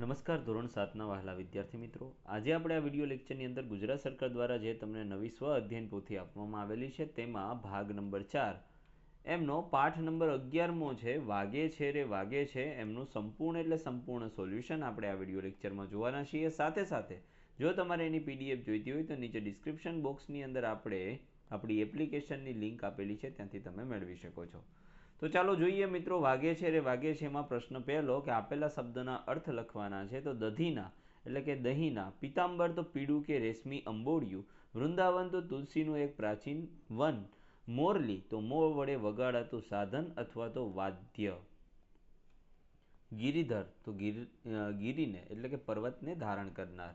નમસ્કાર ધોરણ સાતના વહાલા વિદ્યાર્થી મિત્રો. આજે આપણે આ વીડિયો લેક્ચરની અંદર ગુજરાત સરકાર દ્વારા જે તમને નવી સ્વ અધ્યયન પોથી આપવામાં આવેલી છે તેમાં ભાગ નંબર ચાર. એમનો પાઠ નંબર અગિયારમો છે, વાગે છે રે, વાગે છે. એમનું સંપૂર્ણ એટલે સંપૂર્ણ સોલ્યુશન આપણે આ વીડિયો લેક્ચરમાં જોવાના છીએ. સાથે સાથે, જો તમારે એની પીડીએફ જોઈતી હોય તો નીચે ડિસ્ક્રિપ્શન બોક્સની અંદર આપણે આપણી એપ્લિકેશનની લિંક આપેલી છે, ત્યાંથી તમે મેળવી શકો છો. તો ચાલો જોઈએ મિત્રો, વાગે છે રે, વાગે છે એમાં પ્રશ્ન પહેલો કે આપેલા શબ્દના અર્થ લખવાના છે. તો દધીના, એટલે કે દહીંના, પિતાંબર તો પીળું કે રેશમી અંબોડિયું, વૃંદાવન તો તુલસીનું એક પ્રાચીન વન, મોરલી તો મોર વડે વગાડાતું સાધન અથવા તો વાદ્ય. ગિરિધર તો ગિર ગિરિને, એટલે કે પર્વતને ધારણ કરનાર.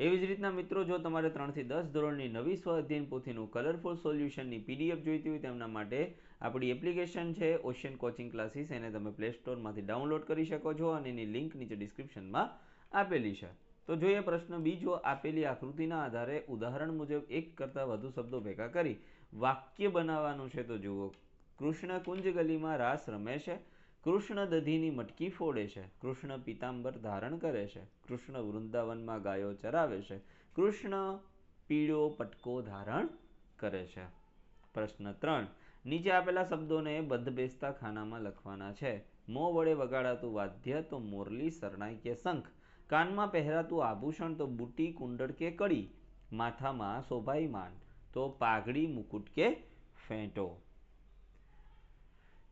એવી જ રીતના મિત્રો, જો તમારે ત્રણથી દસ ધોરણની નવી સ્વ અધ્યયન પોથીનું કલરફુલ સોલ્યુશનની પીડીએફ જોઈતી હોય તેમના માટે આપણી એપ્લિકેશન છે ઓશિયન કોચિંગ ક્લાસીસ એને તમે પ્લે સ્ટોરમાંથી ડાઉનલોડ કરી શકો છો અને એની લિંક નીચે ડિસ્ક્રિપ્શનમાં આપેલી છે. તો જોઈએ પ્રશ્ન બીજો, આપેલી આકૃતિના આધારે ઉદાહરણ મુજબ એક કરતાં વધુ શબ્દો ભેગા કરી વાક્ય બનાવવાનું છે. તો જુઓ, કૃષ્ણ કુંજ ગલીમાં રાસ રમે છે. કૃષ્ણ દધીની મટકી ફોડે છે. કૃષ્ણ પિતાંબર ધારણ કરે છે. કૃષ્ણ વૃંદાવનમાં ગાયો ચરાવે છે. કૃષ્ણ પીળો પટકો ધારણ કરે છે. પ્રશ્ન ત્રણ. નીચે આપેલા શબ્દોને બેસતા ખાનામાં લખવાના છે. મો વડે વગાડાતું વાદ્ય તો મોરલી શરણાઈ કે શંખ. કાનમાં પહેરાતું આભૂષણ તો બુટી, કુંડળ કે કડી. માથામાં શોભાઈમાન તો પાઘડી, મુકુટ કે ફેંટો.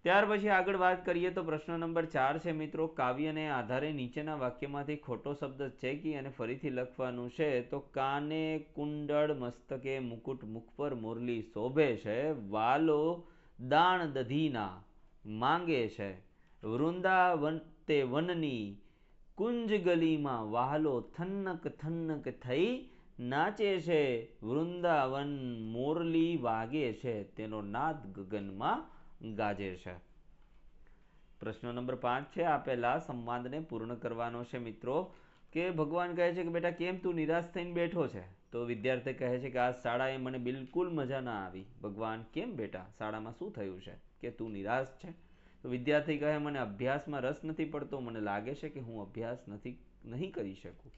ત્યાર પછી આગળ વાત કરીએ તો પ્રશ્ન નંબર ચાર છે મિત્રો, કાવ્યને આધારે નીચેના વાક્યમાંથી ખોટો શબ્દ છે કે અને ફરીથી લખવાનું છે, તો કાને કુંડળ મસ્તકે મુકુટ મુખ પર મુરલી શોભે છે, વાલો દાણ દધીના માંગે છે, વૃંદાવન તે વનની કુંજ ગલીમાં વાહલો થન્નક થન્નક થઈ નાચે છે, વૃંદાવન મોરલી વાગે છે, તેનો નાદ ગગનમાં ગાજે છે. પ્રશ્ન નંબર પાંચ છે, આપેલા સંવાદને પૂર્ણ કરવાનો છે મિત્રો, કે ભગવાન કહે છે કે, બેટા, કેમ તું નિરાશ થઈને બેઠો છે? તો વિદ્યાર્થી કહે છે કે, આ શાળાએ મને બિલકુલ મજા ના આવી. ભગવાન, કેમ બેટા? શાળામાં શું થયું છે? કે તું નિરાશ છે? તો વિદ્યાર્થી કહે, મને અભ્યાસમાં રસ નથી પડતો, મને લાગે છે કે હું અભ્યાસ નથી, નહીં કરી શકું.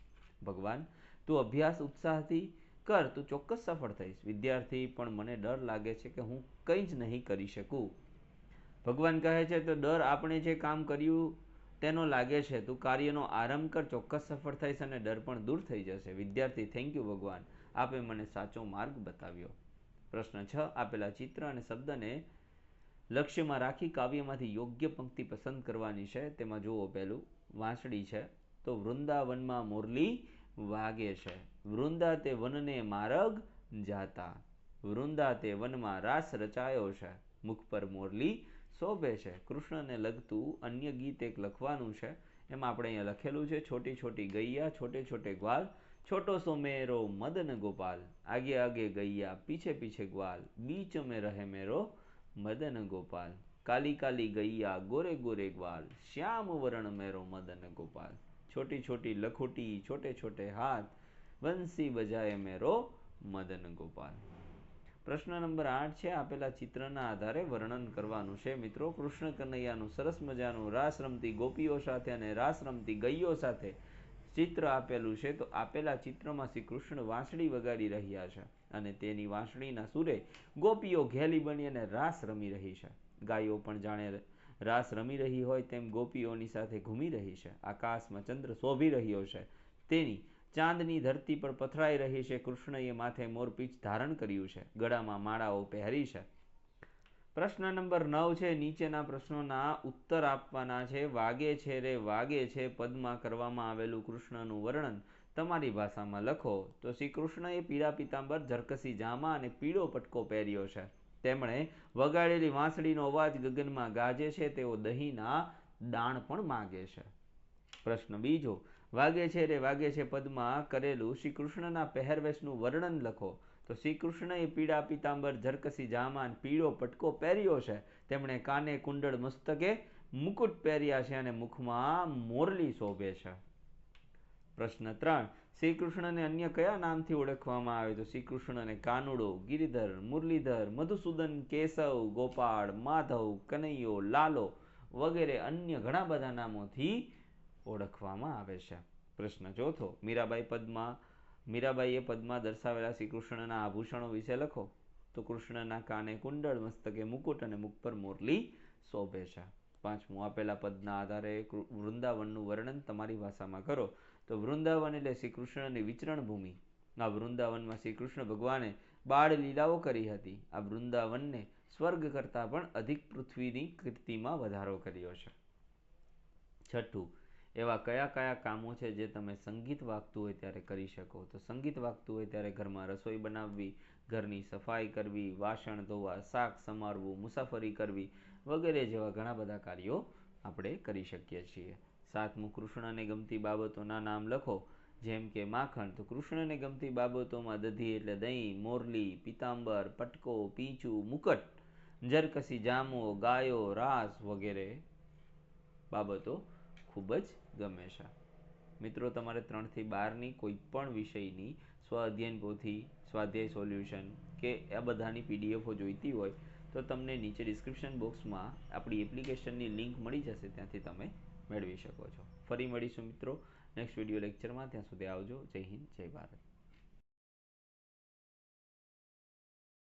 ભગવાન, તું અભ્યાસ ઉત્સાહથી કર, તું ચોક્કસ સફળ થઈશ. વિદ્યાર્થી, પણ મને ડર લાગે છે કે હું કંઈ જ નહીં કરી શકું. ભગવાન કહે છે તો ડર આપણે જે કામ કર્યું તેનો લાગે છે, તું કાર્યનો આરંભ કર, ચોક્કસ સફળ થઈશ અને ડર પણ દૂર થઈ જશે. વિદ્યાર્થી થેન્ક યુ ભગવાન. આપે મને સાચો માર્ગ બતાવ્યો. પ્રશ્ન છ, આપેલા ચિત્ર અને શબ્દને લક્ષ્યમાં રાખી કાવ્યમાંથી યોગ્ય પંક્તિ પસંદ કરવાની છે. તેમાં જુઓ પહેલું, વાંસળી છે. તો વૃંદાવનમાં મુરલી વાગે છે. વૃંદા તે વનને માર્ગ જાતા. વૃંદા તે વનમાં રાસ રચાયો છે. મુખ પર મોરલી શોભે છે. કૃષ્ણને લગતું અન્ય ગીત એક લખવાનું છે. એમાં આપણે અહીંયા લખેલું છે, છોટી છોટી ગૈયા, છોટે છોટે ગ્વાલ, છોટો સો મેરો મદન ગોપાલ, આગે આગે ગૈયા, પીછે પીછે ગ્વાલ, બીચ મે રહે મેરો મદન ગોપાલ, કાલી કાલી ગૈયા, ગોરે ગોરે ગ્વાલ, શ્યામ વરણ મેરો મદન ગોપાલ, છોટી છોટી લખોટી, છોટે છોટે હાથ, વંશી બજાય મેરો મદન ગોપાલ. પ્રશ્ન નંબર આઠ છે, આપેલા ચિત્રના આધારે વર્ણન કરવાનું છે. મિત્રો કૃષ્ણ કનૈયાનું સરસ મજાનું રાસ રમતી ગોપીઓ સાથે અને રાસ રમતી ગૈયો સાથે ચિત્ર આપેલું છે. તો આપેલા ચિત્રમાં શ્રી કૃષ્ણ વાંસળી વગાડી રહ્યા છે અને તેની વાંસળીના સુરે ગોપીઓ ઘેલી બની અને રાસ રમી રહી છે. ગાયો પણ જાણે રાસ રમી રહી હોય તેમ ગોપીઓની સાથે ઘૂમી રહી છે. આકાશમાં ચંદ્ર શોભી રહ્યો છે. તેની ચાંદની ધરતી પર પથરાઈ રહી છે. કૃષ્ણએ માથે મોરપીચ ધારણ કર્યું છે. ગળામાં માળાઓ પહેરી છે. પ્રશ્ન નંબર નવ છે. નીચેના પ્રશ્નોના ઉત્તર આપવાના છે. વાગે છે રે વાગે છે. પદમાં કરવામાં આવેલું કૃષ્ણનું વર્ણન તમારી ભાષામાં લખો. તો શ્રી કૃષ્ણએ પીળા પિતાંબર, ઝરકસી જામા અને પીળો પટકો પહેર્યો છે. તેમણે વગાડેલી વાંસળીનો અવાજ ગગનમાં ગાજે છે. તેઓ દહીંના દાણ પણ માગે છે. પ્રશ્ન બીજો વાગે છે રે, વાગે છે પદમાં કરેલું શ્રી કૃષ્ણના પહેરવેશનું વર્ણન લખો. તો શ્રી કૃષ્ણએ પીળા પીતાંબર, ઝરકસી જામાન, પીળો પટકો પહેર્યો છે. તેમણે કાને કુંડળ મસ્તકે મુકુટ પહેર્યા છે અને મુખમાં મોરલી શોભે છે. પ્રશ્ન ત્રણ. શ્રી કૃષ્ણને અન્ય કયા નામથી ઓળખવામાં આવે? તો શ્રી કૃષ્ણને કાનુડો, ગિરિધર, મુરલીધર, મધુસૂદન, કેશવ, ગોપાળ, માધવ, કનૈયો, લાલો વગેરે અન્ય ઘણા બધા નામોથી ઓળખવામાં આવે છે. પ્રશ્ન ચોથો, મીરાબાઈ પદમાં, મીરાબાઈએ પદમાં દર્શાવેલા શ્રી કૃષ્ણના આભૂષણો વિશે લખો. તો કૃષ્ણના કાને કુંડળ મસ્તકે મુકુટ અને મુખ પર મોરલી શોભે છે. પાંચમું, આપેલા પદના આધારે વૃંદાવનનું વર્ણન તમારી ભાષામાં કરો. તો વૃંદાવન એટલે શ્રી કૃષ્ણની વિચરણ ભૂમિ. આ વૃંદાવનમાં શ્રી કૃષ્ણ ભગવાને બાળ લીલાઓ કરી હતી. આ વૃંદાવનને સ્વર્ગ કરતાં પણ અધિક પૃથ્વીની કીર્તિમાં વધારો કર્યો છે. છઠ્ઠું એવા કયા કયા કામો છે જે તમે સંગીત વાગતું હોય ત્યારે કરી શકો? તો સંગીત વાગતું હોય ત્યારે ઘરમાં રસોઈ બનાવવી, ઘરની સફાઈ કરવી, વાસણ ધોવા, શાક સમારવું, મુસાફરી કરવી વગેરે જેવા ઘણા બધા કાર્યો આપણે કરી શકીએ છીએ. સાતમું કૃષ્ણને ગમતી બાબતોના નામ લખો. જેમ કે માખણ, તો કૃષ્ણને ગમતી બાબતોમાં દધી એટલે દહીં, મોરલી પિતાંબર પટકો, પીંચું, મુકટ, જરકસી જામો ગાયો, રાસ વગેરે બાબતો ખૂબ જ ગમે છે. મિત્રો, તમારે ત્રણથી બારની કોઈ પણ વિષયની સ્વ અધ્યયન પોથી સ્વાધ્યાય સોલ્યુશન કે આ બધાની પીડીએફો જોઈતી હોય, તો તમને નીચે ડિસ્ક્રિપ્શન બોક્સમાં આપણી એપ્લિકેશનની લિંક મળી જશે, ત્યાંથી તમે મેળવી શકો છો. ફરી મળીશું મિત્રો નેક્સ્ટ વીડિયો લેક્ચરમાં. ત્યાં સુધી આવજો. જય હિન્દ, જય ભારત.